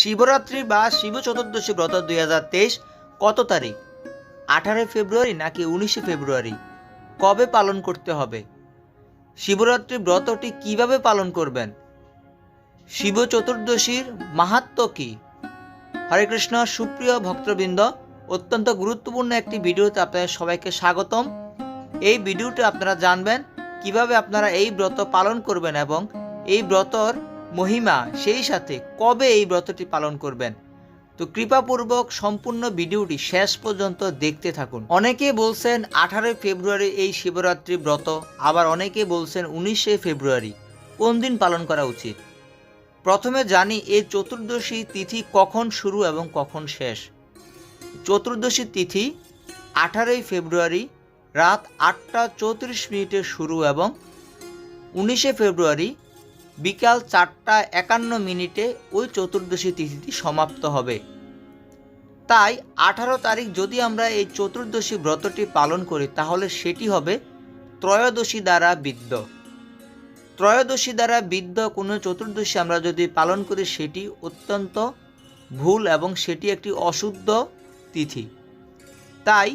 শিবরাত্রি বা শিব চতুর্দশী ব্রত দুই হাজার তেইশ কত তারিখ? আঠারোই ফেব্রুয়ারি নাকি উনিশে ফেব্রুয়ারি? কবে পালন করতে হবে? শিবরাত্রি ব্রতটি কীভাবে পালন করবেন? শিব চতুর্দশীর মাহাত্ম কি? হরে কৃষ্ণ, সুপ্রিয় ভক্তবৃন্দ, অত্যন্ত গুরুত্বপূর্ণ একটি ভিডিওতে আপনাদের সবাইকে স্বাগতম। এই ভিডিওতে আপনারা জানবেন কীভাবে আপনারা এই ব্রত পালন করবেন এবং এই ব্রতর মহিমা সেই সাথে কবে এই ব্রতটি পালন করবেন? তো কৃপাপূর্বক সম্পূর্ণ ভিডিওটি শেষ পর্যন্ত দেখতে থাকুন। অনেকে বলছেন আঠারোই ফেব্রুয়ারি এই শিবরাত্রি ব্রত, আবার অনেকে বলছেন উনিশে ফেব্রুয়ারি। কোন দিন পালন করা উচিত? প্রথমে জানি এই চতুর্দশী তিথি কখন শুরু এবং কখন শেষ। চতুর্দশী তিথি আঠারোই ফেব্রুয়ারি রাত আটটা চৌত্রিশ মিনিটে শুরু এবং উনিশে ফেব্রুয়ারি বিকাল চারটা একান্ন মিনিটে ওই চতুর্দশী তিথিটি সমাপ্ত হবে। তাই আঠারো তারিখ যদি আমরা এই চতুর্দশী ব্রতটি পালন করি, তাহলে সেটি হবে ত্রয়োদশী দ্বারা বিদ্ধ ত্রয়োদশী দ্বারা বিদ্ধ কোনো চতুর্দশী আমরা যদি পালন করি, সেটি অত্যন্ত ভুল এবং সেটি একটি অশুদ্ধ তিথি। তাই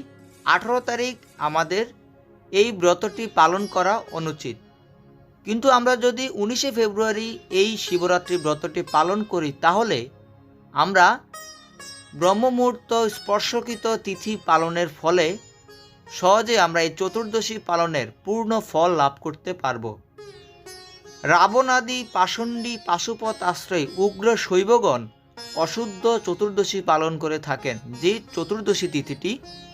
আঠারো তারিখ আমাদের এই ব্রতটি পালন করা অনুচিত। কিন্তু আমরা যদি উনিশে ফেব্রুয়ারি এই শিবরাত্রি ব্রতটি পালন করি, তাহলে আমরা ব্রহ্মমুহূর্ত স্পর্শকৃত তিথি পালনের ফলে সহজে আমরা এই চতুর্দশী পালনের পূর্ণ ফল লাভ করতে পারব। রাবণাদি পাষণ্ডী পাশুপথ আশ্রয় উগ্র শৈবগণ অশুদ্ধ চতুর্দশী পালন করে থাকেন, যে চতুর্দশী তিথিটি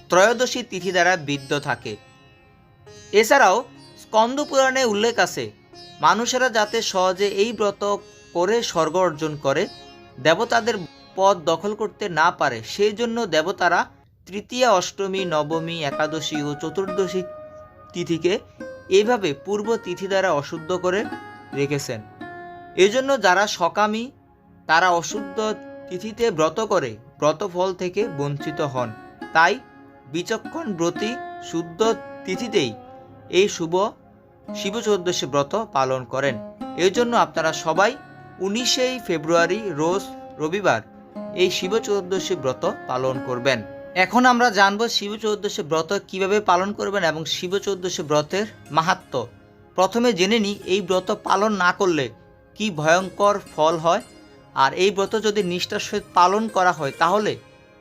ত্রয়োদশী তিথি দ্বারা বিদ্ধ থাকে। এছাড়াও স্কন্দ পুরাণে উল্লেখ আছে মানুষেরা যাতে সহজে এই ব্রত করে স্বর্গ অর্জন করে, দেবতাদের পদ দখল করতে না পারে, সেই জন্য দেবতারা তৃতীয়া অষ্টমী, নবমী, একাদশী ও চতুর্দশী তিথিকে এইভাবে পূর্ব তিথি দ্বারা অশুদ্ধ করে রেখেছেন। এজন্য যারা সকামী, তারা অশুদ্ধ তিথিতে ব্রত করে, ব্রতফল থেকে বঞ্চিত হন। তাই বিচক্ষণ ব্রতী শুদ্ধ তিথিতেই এই শুভ শিব চৌদ্দশী ব্রত পালন করেন। এই জন্য আপনারা সবাই উনিশেই ফেব্রুয়ারি রোজ রবিবার এই শিব চৌদ্দশী ব্রত পালন করবেন। এখন আমরা জানব শিব চৌদ্দশী ব্রত কীভাবে পালন করবেন এবং শিব চৌদ্দশী ব্রতের মাহাত্ম। প্রথমে জেনে নিই, এই ব্রত পালন না করলে কি ভয়ঙ্কর ফল হয়? আর এই ব্রত যদি নিষ্ঠার সহিত পালন করা হয়, তাহলে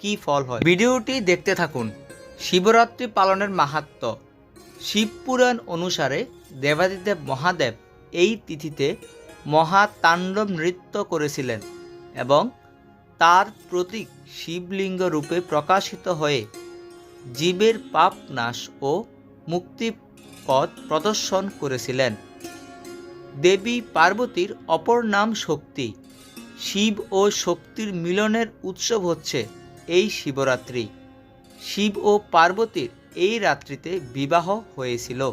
কি ফল হয়? ভিডিওটি দেখতে থাকুন। শিবরাত্রি পালনের মাহাত্ম। শিবপুরাণ অনুসারে দেবাদিদেব মহাদেব এই তিথিতে মহাতাণ্ডব নৃত্য করেছিলেন এবং তার প্রতীক শিবলিঙ্গ রূপে প্রকাশিত হয়ে জীবের পাপ নাশ ও মুক্তি পথ প্রদর্শন করেছিলেন। দেবী পার্বতীর অপর নাম শক্তি। শিব ও শক্তির মিলনের উৎসব হচ্ছে এই শিবরাত্রি। শিব ও পার্বতীর এই রাত্রিতে বিবাহ হয়েছিল।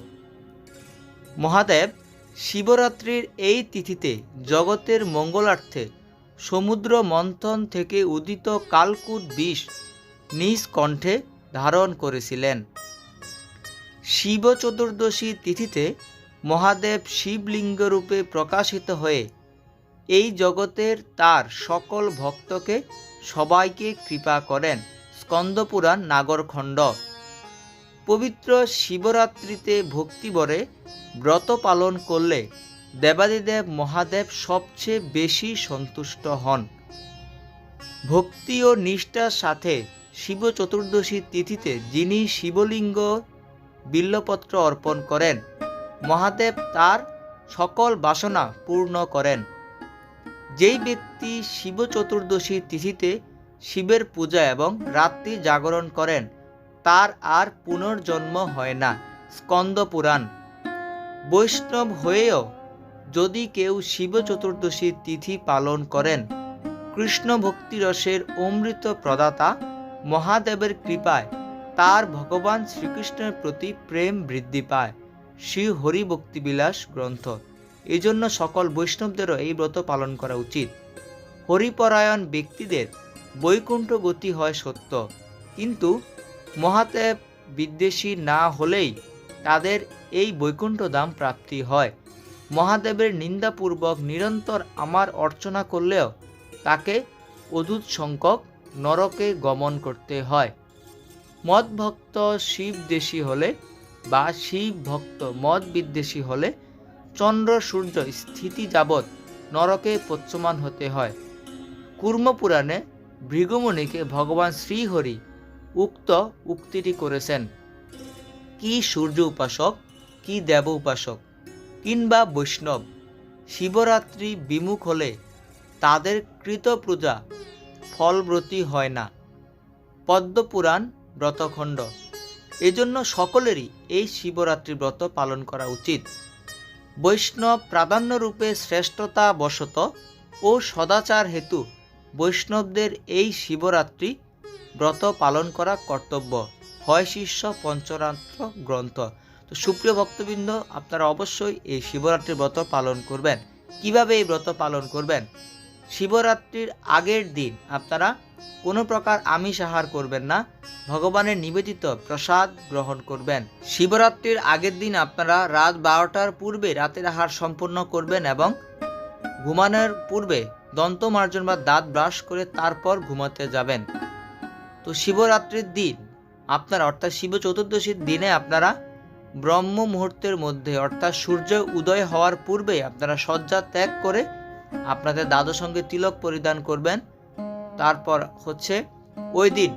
মহাদেব শিবরাত্রির এই তিথিতে জগতের মঙ্গলার্থে সমুদ্র মন্থন থেকে উদিত কালকুট বিষ নিজ কণ্ঠে ধারণ করেছিলেন। শিব চতুর্দশী তিথিতে মহাদেব শিবলিঙ্গ রূপে প্রকাশিত হয়ে এই জগতের তার সকল ভক্তকে সবাইকে কৃপা করেন। স্কন্দপুরাণ নাগরখণ্ড। পবিত্র শিবরাত্রিতে ভক্তিবরে ব্রত পালন করলে দেবাদিদেব মহাদেব সবচেয়ে বেশি সন্তুষ্ট হন। ভক্তি ও নিষ্ঠার সাথে শিব চতুর্দশী তিথিতে যিনি শিবলিঙ্গ বিল্লপত্র অর্পণ করেন, মহাদেব তার সকল বাসনা পূর্ণ করেন। যেই ব্যক্তি শিব চতুর্দশী তিথিতে শিবের পূজা এবং রাত্রি জাগরণ করেন তার আর পুনর্জন্ম হয় না। স্কন্দ পুরাণ। বৈষ্ণব হয়েও যদি কেউ শিব চতুর্দশীর তিথি পালন করেন, কৃষ্ণ ভক্তিরসের অমৃত প্রদাতা মহাদেবের কৃপায় তার ভগবান শ্রীকৃষ্ণের প্রতি প্রেম বৃদ্ধি পায়। শ্রী হরি ভক্তিবিলাস গ্রন্থ। এই জন্য সকল বৈষ্ণবদেরও এই ব্রত পালন করা উচিত। হরিপরায়ণ ব্যক্তিদের বৈকুণ্ঠ গতি হয় সত্য। কিন্তু মহাদেব বিদ্বেষী না হলেই তাদের এই বৈকুণ্ঠ ধাম প্রাপ্তি হয়। মহাদেবের নিন্দাপূর্বক নিরন্তর আমার অর্চনা করলেও তাকে অদ্ভুত সংখ্যক নরকে গমন করতে হয়। মদ ভক্ত শিব দেশী হলে বা শিব ভক্ত মদ বিদ্বেষী হলে চন্দ্র সূর্য স্থিতি যাবৎ নরকে পচ্যমান হতে হয়। কুর্মপুরাণে ভৃগুমুনিকে ভগবান শ্রীহরি উক্ত উক্তিটি করেছেন। কি সূর্য উপাসক, কি দেব উপাসক, কিংবা বৈষ্ণব, শিবরাত্রি বিমুখ হলে তাদের কৃত পূজা ফলব্রতী হয় না। পদ্মপুরাণ ব্রতখণ্ড। এজন্য সকলেরই এই শিবরাত্রি ব্রত পালন করা উচিত। বৈষ্ণব প্রাধান্যরূপে শ্রেষ্ঠতা বশত ও সদাচার হেতু বৈষ্ণবদের এই শিবরাত্রি ব্রত পালন করা কর্তব্য। হয় শিষ্য পঞ্চরাত্র গ্রন্থ। তো সুপ্রিয় ভক্তবৃন্দ, আপনারা অবশ্যই এই শিবরাত্রির ব্রত পালন করবেন। কীভাবে এই ব্রত পালন করবেন? শিবরাত্রির আগের দিন আপনারা কোনো প্রকার আমিষ আহার করবেন না। ভগবানের নিবেদিত প্রসাদ গ্রহণ করবেন। শিবরাত্রির আগের দিন আপনারা রাত বারোটার পূর্বে রাতের আহার সম্পন্ন করবেন এবং ঘুমানোর পূর্বে দন্তমার্জন বা দাঁত ব্রাশ করে তারপর ঘুমাতে যাবেন। তো শিবরাত্রির দিন আপনারা, অর্থাৎ শিব চতুর্দশীর দিনে আপনারা ব্রহ্ম মুহূর্তের মধ্যে, অর্থাৎ সূর্য উদয় হওয়ার পূর্বে আপনারা শয্যা ত্যাগ করে আপনাদের দাদু সঙ্গে তিলক পরিধান করবেন। তারপর হচ্ছে ওই দিন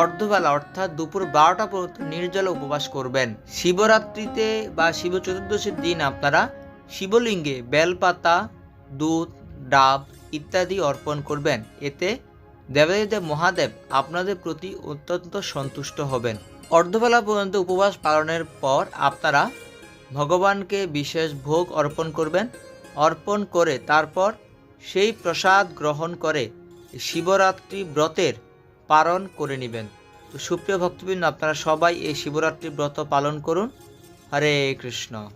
অর্ধবেলা, অর্থাৎ দুপুর বারোটা পর্যন্ত নির্জলে উপবাস করবেন। শিবরাত্রিতে বা শিব চতুর্দশীর দিন আপনারা শিবলিঙ্গে বেলপাতা, দুধ, ডাব ইত্যাদি অর্পণ করবেন। এতে দেবাদিদেব মহাদেব আপনাদের প্রতি অত্যন্ত সন্তুষ্ট হবেন। অর্ধবেলা পর্যন্ত উপবাস পালনের পর আপনারা ভগবানকে বিশেষ ভোগ অর্পণ করবেন। অর্পণ করে তারপর সেই প্রসাদ গ্রহণ করে শিবরাত্রি ব্রতের পালন করে নেবেন। তো সুপ্রিয় ভক্তবৃন্দ, আপনারা সবাই এই শিবরাত্রি ব্রত পালন করুন। হরে কৃষ্ণ।